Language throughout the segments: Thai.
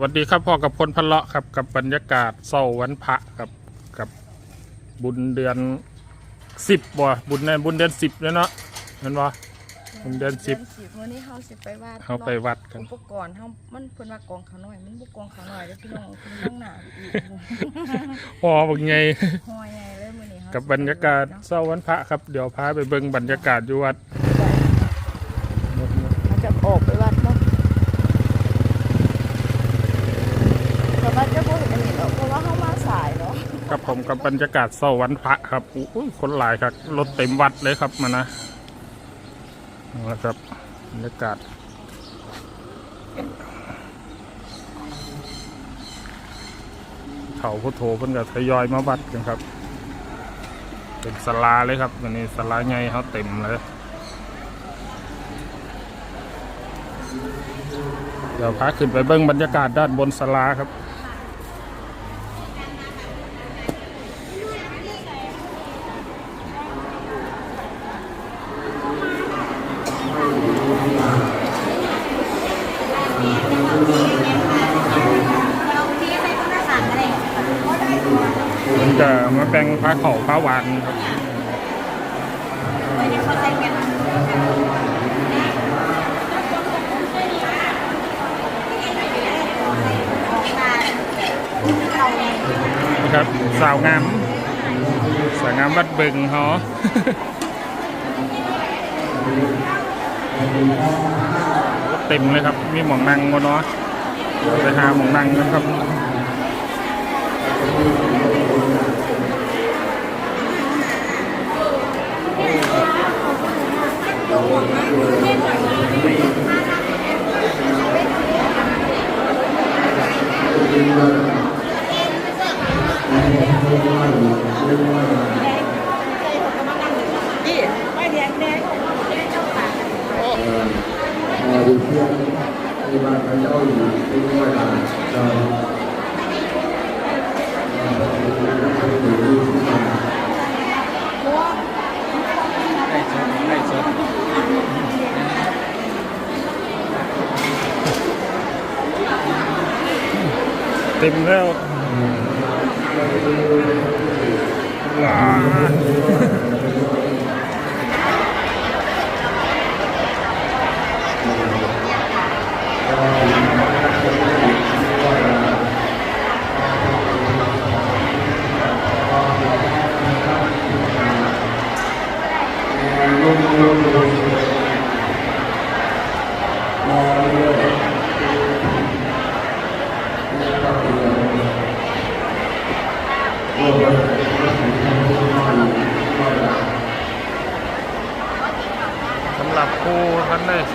สวัสดีครับพ่อกับพลพลเลาะครับกับบรรยากาศเศร้าวันพระครับกับบุญเดือนสิบบ่บุญในบุญเดือนสิบเลยเนาะเห็นบ่บุญเดือนสิบวันนี้เฮาสิไปวัดเขาไปวัดกันอุปกรณ์เฮามันเพิ่นว่ากองเขาน้อยมันบ่กองเขาน้อยเด้อพี่น้องคุณน้องหนาอีกพอบักไงหอยใหญ่เลยมื้อนี้เฮากับบรรยากาศเศร้าวันพระครับเดี๋ยวพาไปเบิ่งบรรยากาศอยู่วัด มันจะออกไปวัดเนาะแต่ว่าจะบ่เห็นอันนี้หรอกเพราะว่าเฮามาสายเนาะ กับ ผมกับบรรยากาศเศร้าวันพระครับอุ้ยคนหลายครับรถเต็มวัดเลยครับมานะเอาละครับบรรยากาศเขาพุทโธเพิ่นก็ทยอยมาวัดกันครับเป็นสลาเลยครับวันนี้สลาใหญ่เขาเต็มเลยเดี๋ยวพาขึ้นไปเบิ้งบรรยากาศด้านบนสลาครับ มันจะมาแบ่งพระเขาพระวานครับ นะครับ สาวงาม สาวงามวัดบึงฮอเต็มเลยครับ มีหมองนั่งบนเนาะเดี๋ยวไปหาหมองนั่งกันครับ มาดูเพื่อนในบ้านพ là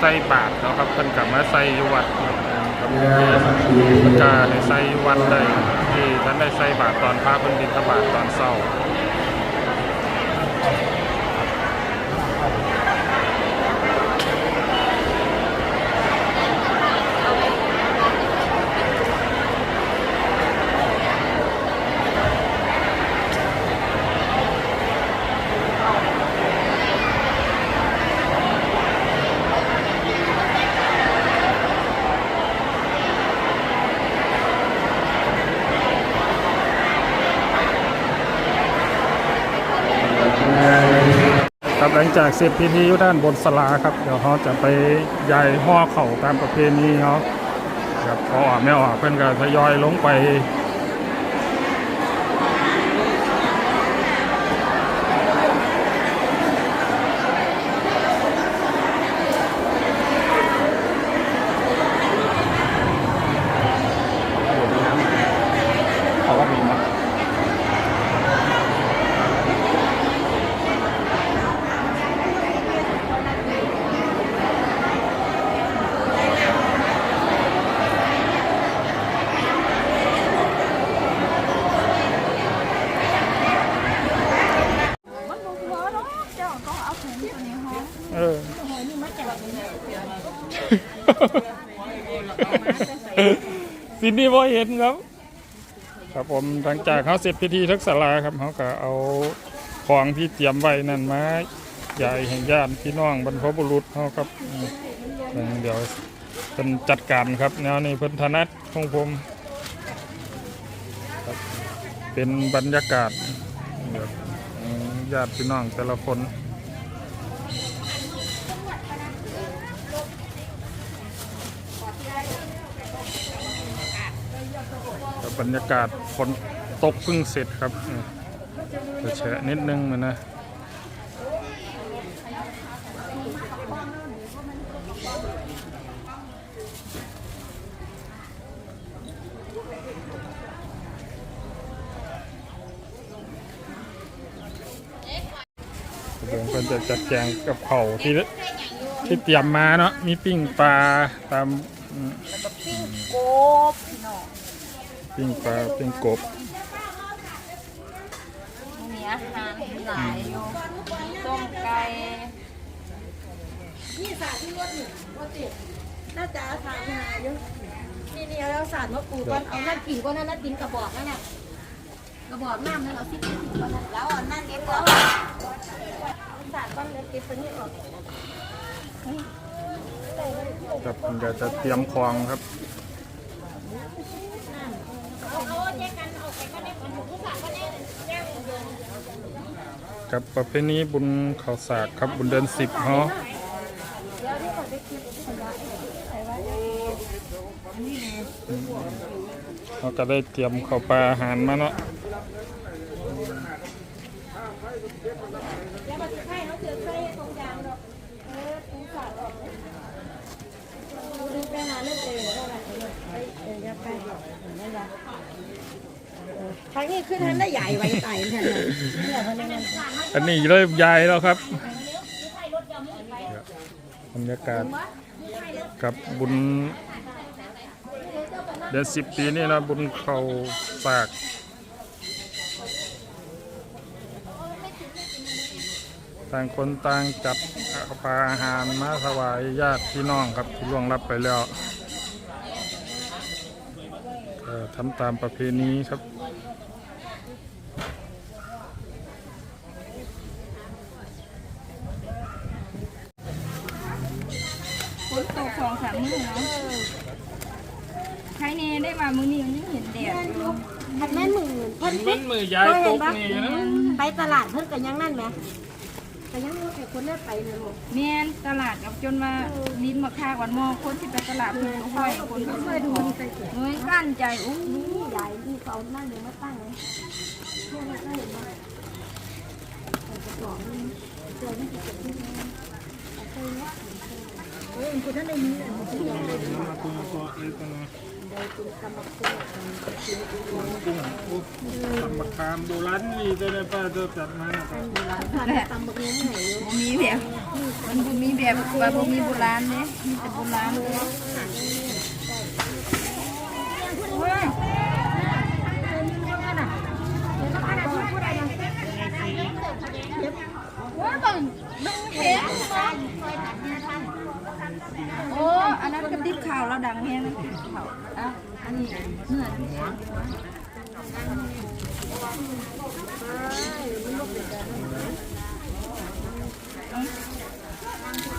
ใส่บาตรแล้วครับเพิ่นกลับมาใส่อยู่วัดครับเพิ่นก็ให้ใส่อยู่วัดได้ที่ท่านได้ใส่บาตรตอนพระเพิ่นบิณฑบาตตอนเช้า จากเสร็จพิธีอยู่ด้านบนสลาครับ เดี๋ยวเขาจะไปย้ายห่อเข่าตามประเพณีเขาครับพอออกไม่ออกเพื่อนก็ทยอยลงไป เขาก็มีมา มันบ่พอเนาะเจ้าต้องเอาแขนตัวนี้ฮอ เออ หอยนี่มาจากนี่ สินนี่พอเห็นครับ ครับผมหลังจากเขาเสร็จพิธีทักษลาครับเขาก็เอาของที่เตรียมไว้นั่นมาใหญ่แห่งญาติพี่น้องบรรพบุรุษเขาครับเดี๋ยวเป็นจัดการครับแนวนี้เพิ่นถนัดของผมครับเป็นบรรยากาศญาติพี่น้องแต่ละคน บรรยากาศฝนตกเพึ่งเสร็จครับจะแฉะนิดนึงมันนะเดี๋ยวเพิ่นจะจัดแจงกับเขาที่ที่เตรียมมาเนาะมีปิ้งปลาตามอืมแล้วก็ปิ้งกบพี่น้อง ปิ้งปลาปิ้งกบมีอาหารหลายอยู่ต้มไก่นี่สาดที่รถหนึ่งรถติดน่าจะเอาสาดมาเยอะนี่นี่เอาสาดมาปูก่อนเอานั่นกินก่อนนั่นนั่นกินกระบอกนั่นน่ะกระบอกน้ำนั่นเอาซิปกินก่อนนั่นแล้วเอานั่นเก็บก่อนสาดก่อนเลยเก็บตัวนี้ออกครับเดี๋ยวจะเตรียมคลองครับ กับประเพณีบุญข้าวสากครับบุญเดือนสิบเนาะเราก็ได้เตรียมข้าวปลาอาหารมาเนาะแล้วมันจะใช่เขาเจอใช่ตรงยางดอกเออตรงสาดออกดู ไปหาเรื่องเจอแล้วอะไรเออเออยับไปนั่นแหละครั้งนี้ขึ้นทางได้ใหญ่ไว้ไต่ทันอันนี้เริ่มย้ายแล้วครับบรรยากาศกับบุญเดือนสิบปีนี่นะบุญเขาฝาก ต่างคนต่างจัดเอาปลาอาหารมาถวายญาติพี่น้องครับที่ล่วงรับไปแล้วก็ทำตามประเพณีครับฝนตกสองสามมื้อเนาะใครเนี่ยได้มามื้อนี้มันยังเห็นแดดอยู่ทันแม่นหมื่นเพิ่นมันมือย้ายตกนี่นะไปตลาดเพิ่นกันยังนั่นไหม กันยังไอ้คนได้ไปเลยลูกแม่นตลาดกับจนมาลิ้นมาค่าวันมอคนที่ไปตลาดเพิ่นก็ค่อยคนก็ค่อยดูเฮ้ยกั้นใจอู้นี่ใหญ่นี่เขานั่นเลยมาตั้งเลยเพื่อนก็เห็นว่าใส่กระบอกนี่เจอที่เกิดขึ้นเคยเนี้ยเฮ้ยคุณท่านในนี้เลยมันจะยังไงดีได้คุณกรรมคุณ ตำบักคามโบราณนี่จะได้ป้าจะจัดมาผ่านตำบักนี้ยไหนบ่มีแบบมันบ่มีแบบว่าบ่มีโบราณเด้มีแต่โบราณเลยเฮ้ยว่าบังนึงเห็นบ่โอ้ อันนั้นกระติบข่าวเราดังแฮง อันนี้เนื้อที่สุด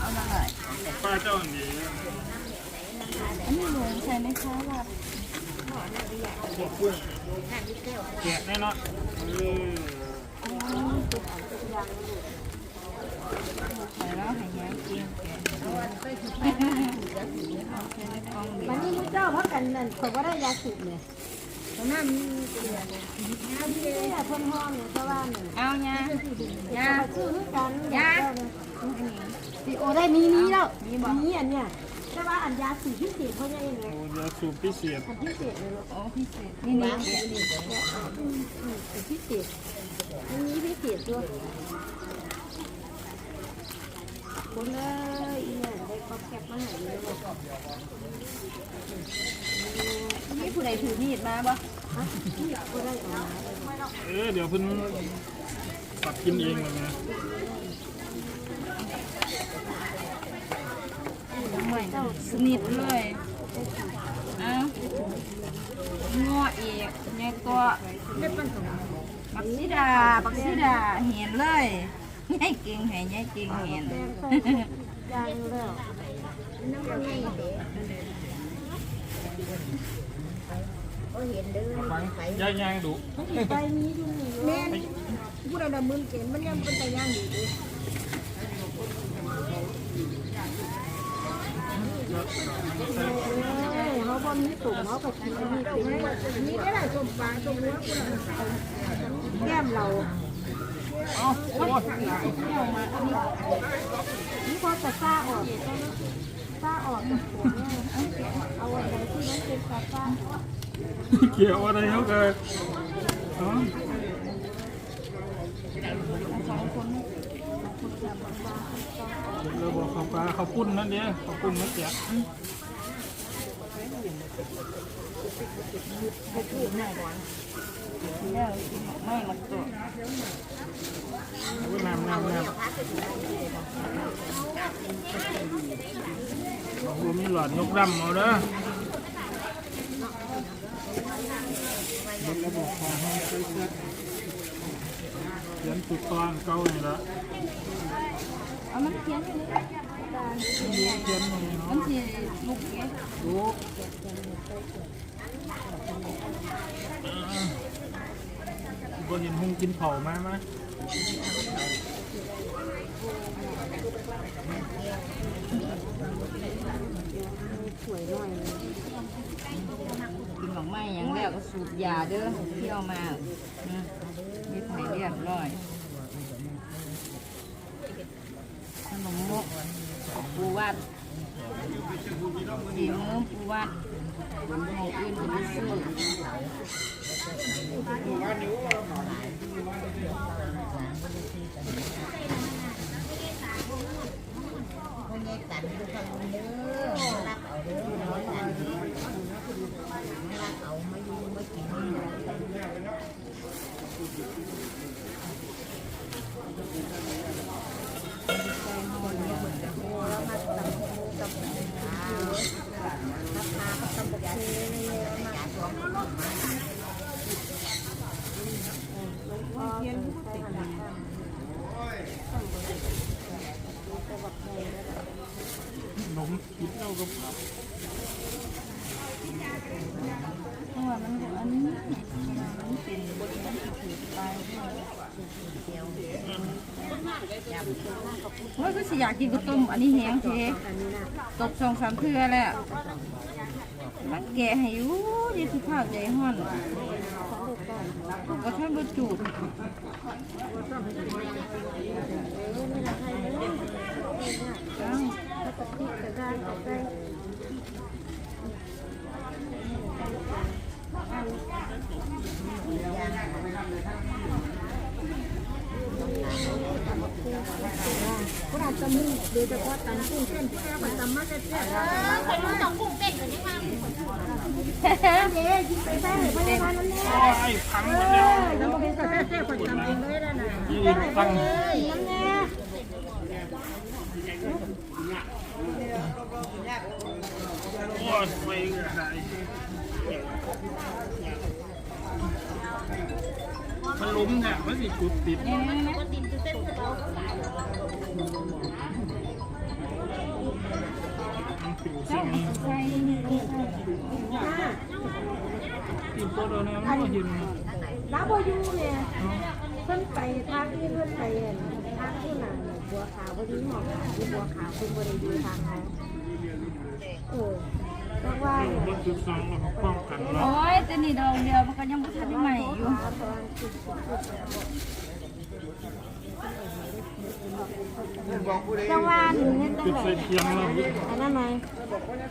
เอามาเลยป้าเจ้าหนีอันนี้ลงใส่ในข้าวผัดแกะแน่นอนใส่แล้วให้แย้มกินแกเมัวนนี่ลูกเจ้าพักกันนั่นคนว่าได้ยาสูบเนี่ยตรงนั้นมีเกลืออันนี้เนี่ยทนห้องเนี่ยเพราะว่าเนี่ยเอาเนี่ยยาชื่อกันยาสีโอได้มีนี้แล้วมีอันเนี่ยแต่ว่าอันยาสีพิเศษเขาเนี่ยเองเลยโอ้ยาสูบพิเศษอันพิเศษเลยลูกโอ้พิเศษนี่นี่แกะอันพิเศษอันนี้พิเศษด้วย คนเลยอีเนี่ยได้ครอบแคบมาให้เลยลูกนี่ผู้ใดถือมีดมาบ่ก็ได้ออกเออเดี๋ยวเพิ่นตัดกินเองเลยนะห่สนิทเลยเอาง้ออีกเนี่ยก็บักซิดาบักซิดาเห็นเลย ย้ายเก่งแห่ย้ายเก่งแห่ดังแล้วโอ้เห็นเด้อไปย่างย่างดุไปนี้ดูแม่ผู้ใดดำมือเก่งมันยังเป็นแต่ย่างอยู่ด้วยเขาบ่มีตุ่มเขาก็กินมีตุ่มนี่ได้หลายตุ่มปลาตุ่มเนื้อแก้มเรา นี่พอจะซ่าออกซ่าออกจากหัวเนี่ยเอาอะไว้ที่นั่นเป็นซ่าซ่าเกี่ยวอะไรเขาเกินอ๋อเราบอกเขาปลาเขาปุ้นนั่นเดียวเขาปุ้นนั่นเดียว ไม่มันตัวโอ้ยน้ำน้ำน้ำบอกว่ามีหลอดยกดำเอาเด้อรถระบบของห้องใช้เสื้อเขียนตุกตอนเก่านี่ละเอามันเขียนอยู่เลยเขียนตรงนี้เนาะ มันสิลูกเอ๊ะลูกบนเห็นหงกินเผามาไหมกินของไม่อย่างแล้วก็สูบยาเด้อเที่ยวมามมีไผ่เรียบร้อยขนมมกปูวัดดีมือปูวัดบนหมู่อื่นก็ไปซื้อ ข นมกินเจ้ากับ เฮ้ยก็สิอยากกินกระต้มอันนี้แห้งเทตกสองสามเทื่อแล้วมันแกะให้อยู่ยี่สิบห้าใจห่อนก็ท่านบรจุจ้า วผู้ใดจะมีโดยเฉพาะตำกุ้งเส้นที่แรกมันตำมาแซ่บๆคนรู้ตำกุ้งเต้นกันยังไงเด้ยิงไปแซ่บไปเลยพันนั่นแหละไอ้พังมาแล้วยังเป็นแซ่บแซ่บคนทำเองเลยนะนะยืนตั้งเลยนั่นแหละโอ้ยไปไหนมันล้มเนี่ยมันสิจุดติด จ้าสิ่งใส่ติดตัวเนี่ยมันก็เห็นน้ำบอยูเนี่ยเพิ่นไปทางที่เพิ่นไปทางที่นั่นบัวขาวบัวดีหมอกที่บัวขาวเพิ่นบริดูทางเขาเออแต่ว่าบนจุดสองเราป้องกันเราโอ้ยแต่นี่ดอกเดียวมันก็ยังไม่ทันได้ใหม่อยู่จังหวะหนึ่งนี่ตั้งแต่ใส่เทียมเราอันนั้นไหม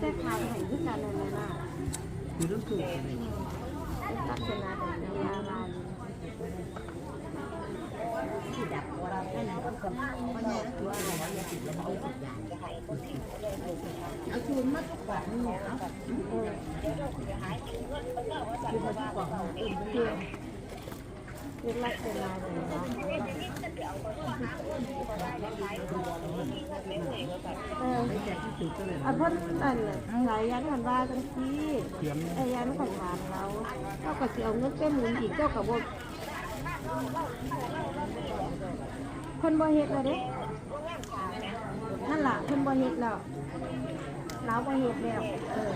ปไปเลยอยู่บ้านเพราะผมเนี่ยใช่งานมันจุดเฮ้ยพูดติดติดนะเป็นหนังได้หมดไหนว่าล่ะแต่ก็ชอบแท้ขายให้ด้วยกันนั่นแหละคือรู้สึกลักษณะแบบยาบาลที่ดับเราได้นะก็มันเนี่ยตัวอะไรอย่าติดมันด้วยทุกอย่างเอาชูนมาทุกแบบนี่เอา เล็กลักเป็นลายเลยนะเอออันพ่นอันหลายยันหันว่าจังซี่ไอ้ยันก็ถามเราเจ้าก็เสิเอาเงินไปหมุนอีกเจ้าก็บ่เพิ่นบ่เฮ็ดแล้วเด้นั่นล่ะเพิ่นบ่เฮ็ดแล้วเราบ่เฮ็ดแล้วเออ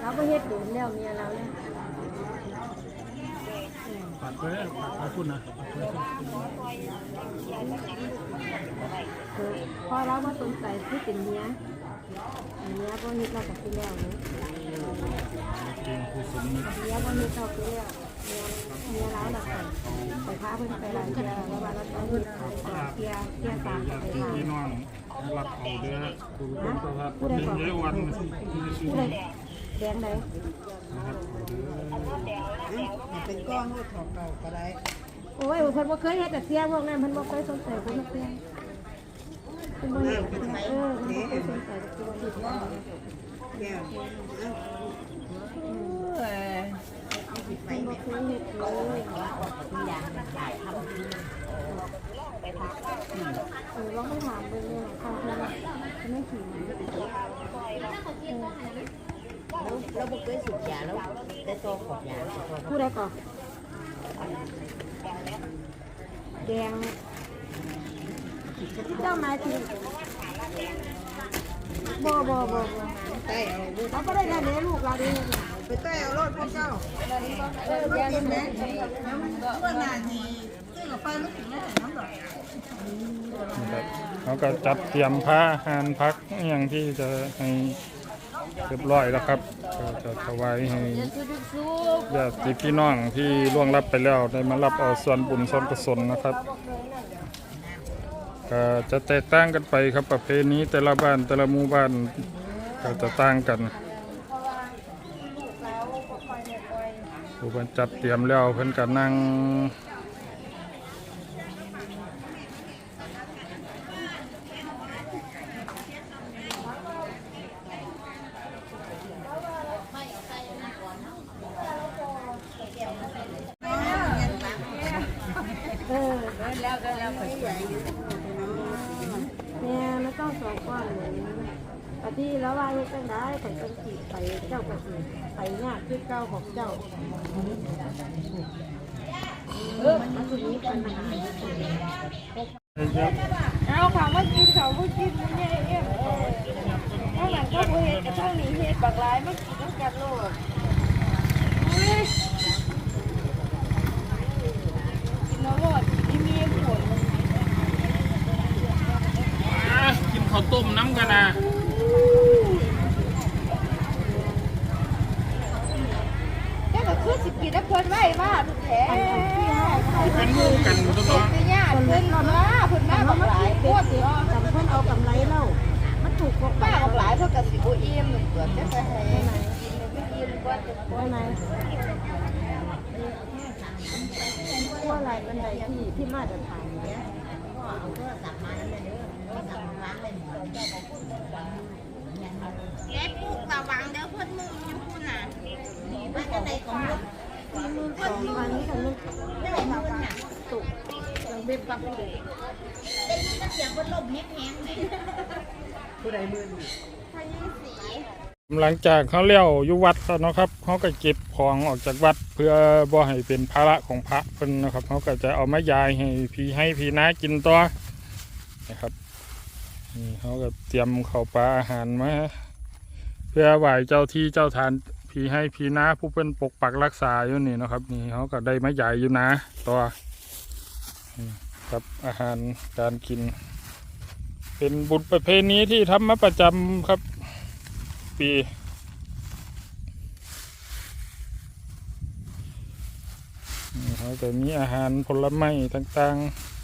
เราบ่เฮ็ดโดนแล้วเมียเราเนี่ย ปัดไปเลยปัดพูดนะคือพอเรามาสนใจที่เป็นเนี้ยเนี้ยพวกนี้เรากับที่แล้วเนาะเก่งผู้สมเนี้ยพวกนี้เราที่แล้วเนี้ยเนี้ยร้ายเราไปไปพาเพิ่นไปร้านเที่ยวแล้วว่าเราต้องเที่ยวเที่ยวตามไปที่หาพี่น้องรับเอาเด้อผู้คนประพัดคนเยอะวันที่ชื่อผู้ใดแดง ใดเป็นก้อนก็ถอดเก่าก็ได้โอ้ยเพิ่นบ่เคยเฮ็ดแต่เที่ยวพวกนั้นเพิ่นบ่เคยสนใจพวกนั้นเที่ยวเพิ่นบ่เฮ็ดเออเพิ่นบ่เคยสนใจตัวนี้แก้วเอ้ยเพิ่นบ่เคยเฮ็ดเลยเออลองไปถามเบิ่งเนี่ยเขาเพิ่นจะไม่ขี่เราบอกเคยสูบยาแล้วได้ตัวขอบยาผู้ใดก่อนแดงเจ้าหมายถึงบ่บ่บ่บ่ใต้เอาเราก็ได้แน่เลี้ยงลูกเราดีไปใต้เอารถพวกเจ้าเออแก้วไหมน้ำก็นาทีซื้อกับไฟไม่ถึงได้น้ำหรอกเขาก็จัดเตรียมผ้าอาหารพักอหย่างที่จะให้ เรียบร้อยแล้วครับก็จะถวายให้ญาติพี่น้องที่ล่วงลับไปแล้วได้มารับเอาส่วนบุญส่วนกุศลนะครับก็จะแตกต่างกันไปครับประเพณีแต่ละบ้านแต่ละหมู่บ้านก็จะต่างกันผู้คนจัดเตรียมแล้วเพิ่นก็นั่งเออ แล้วก็แล้ว แม่ไม่ต้องสองก้อนเหมือนปฏิแล้วว่าเฮ็ดจังได้ข่อยจังสิไปเจ้าก็สิไปยากคือเก่าของเจ้าเออมันสิมีปัญหา เอาเขามากินเขามากินมันเนี่ยเอ็มถ้าหลังก็บ่เฮ็ดกระทั่งนี้เฮ็ดบักหลายมากินน้ำกันโลดอุ้ยกินน้ำโลดที่มีผลกินข้าวต้มน้ำกันนะแค่ก็คือสิกินน้ำเพิ่นไว้ว่าแท้ เป็นหมู่กันตัวเนาะเป็นญาติเพิ่นมาเพิ่นมาบักหลายโคตรเนาะจำเพิ่นเอากำไรเล่ามันถูกกว่าป้าบักหลายเพิ่นก็สิบ่อิ่มเปิดจะไปให้กินไม่กินกว่าจะได้ไหมว่าอะไรบันไดที่ที่มาตรฐานเนี้ยแกปลูกระวังเด้อเพิ่นมึงอยู่พุ่นน่ะมาจังได๋ก็มึงมือสองพันกับมือได้มาพุ่นน่ะตุกยังเดปักเลยได้ยินเสียงเพิ่นลมแฮงๆเลยผู้ใดมือพายิสี หลังจากเขาเลี้ยวอยู่วัดแล้วเนาะครับเขาก็เก็บของออกจากวัด เพื่อบ่ให้เป็นภาระของพระเพิ่นนะครับเขาก็จะเอามายายให้พี่ให้พี่น้ากินต่อนะครับนี่เขาก็เตรียมข้าวปลาอาหารมาเพื่อไหว้เจ้าที่เจ้าทาน พี่ให้พี่น้าผู้เป็นปกปักรักษาอยู่นี่นะครับ นี่เขาก็ได้ไมายายอยู่นะต่อนี่ครับอาหารการกิน เป็นบุญประเพณีที่ทำมาประจำครับ ปีเขาจะมีอาหารผลไม้ต่างๆ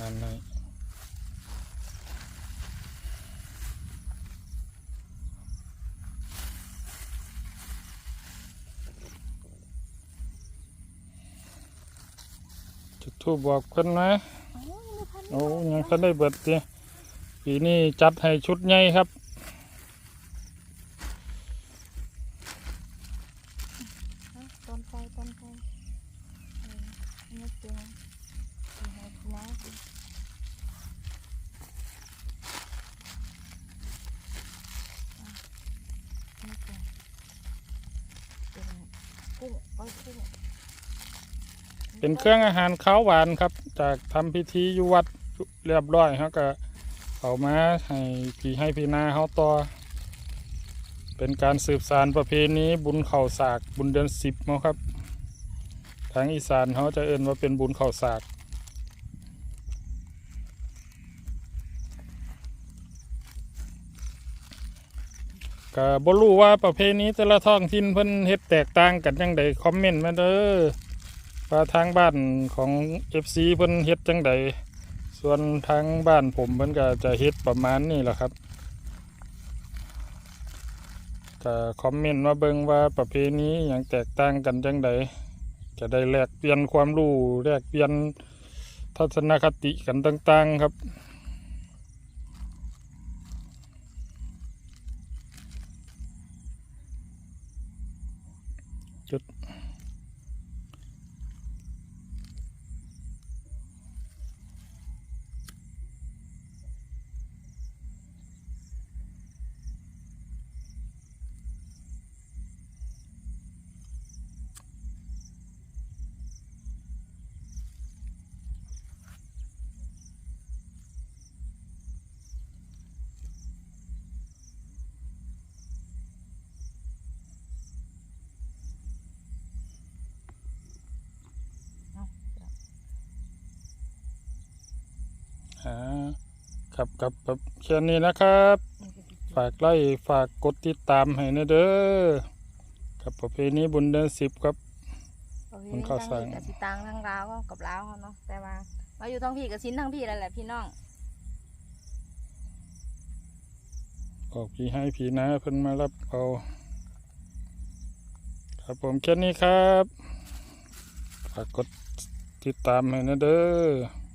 อันนี้จุดทูบบอกเพิ่นไหมโอ้ยังเพิ่นได้เบิดเดียปีนี้จัดให้ชุดใหญ่ครับ กุ้งไว้กุ้งเป็นเครื่องอาหารข้าวหวานครับ จากทำพิธีอยู่วัดเรียบร้อยเขาก็เอามาให้พี่ให้พี่นาเขาต่อ เป็นการสืบสานประเพณีบุญเข่าสากบุญเดือนสิบเนาะครับ ทางอีสานเขาจะเอ่นว่าเป็นบุญเข่าสาก ก็บ่รู้ว่าประเพณีแต่ละท้องถิ่นเพิ่นเฮ็ดแตกต่างกันจังใดคอมเมนต์มาเด้อว่าทางบ้านของ FC เพิ่นเฮ็ดจังใดส่วนทางบ้านผมเพิ่นก็จะเฮ็ดประมาณนี้แหละครับก็คอมเมนต์มาเบิ่งว่าประเพณีหยังแตกต่างกันจังใดจะได้แลกเปลี่ยนความรู้แลกเปลี่ยนทัศนคติกันต่าง ๆ ครับ ครับครับครับแค่นี้นะครับ ฝากไล่ฝากกดติดตามให้นะเด้อกับประเพณีบุญเดือนสิบครับประเพมันณีเข้าทั้งสร้างพี่กับสิตังทั้งลาวก็กับลาวเขาเนาะแต่ว่ามาอยู่ทั้งพี่กับชิ้นทั้งพี่นั่นแหละพี่น้องบอกพี่ให้พี่นะเพิ่นมารับเอาครับผมแค่นี้ครับ ฝากกดติดตามให้นะเด้อ